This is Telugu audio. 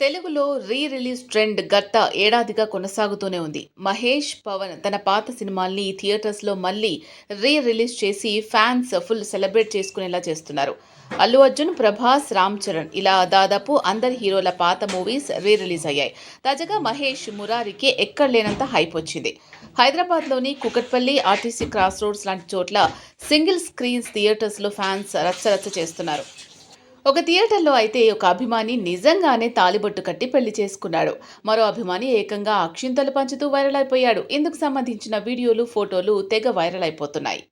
తెలుగులో రీ రిలీజ్ ట్రెండ్ గత ఏడాదిగా కొనసాగుతూనే ఉంది. మహేష్ పవన్ తన పాత సినిమాల్ని థియేటర్స్లో మళ్ళీ రీ రిలీజ్ చేసి ఫ్యాన్స్ ఫుల్ సెలబ్రేట్ చేసుకునేలా చేస్తున్నారు. అల్లు అర్జున్ ప్రభాస్ రామ్ చరణ్ ఇలా దాదాపు అందరి హీరోల పాత మూవీస్ రీ రిలీజ్ అయ్యాయి. తాజాగా మహేష్ మురారికి ఎక్కడ లేనంత హైప్ వచ్చింది. హైదరాబాద్లోని కుకట్పల్లి ఆర్టీసీ క్రాస్ రోడ్స్ లాంటి చోట్ల సింగిల్ స్క్రీన్స్ థియేటర్స్లో ఫ్యాన్స్ రచ్చరచ్చ చేస్తున్నారు. ఒక థియేటర్లో అయితే ఒక అభిమాని నిజంగానే తాలిబొట్టు కట్టి పెళ్ళి చేసుకున్నాడు. మరో అభిమాని ఏకంగా అక్షింతలు పంచుతూ వైరల్ అయిపోయాడు. ఇందుకు సంబంధించిన వీడియోలు ఫోటోలు తెగ వైరల్ అయిపోతున్నాయి.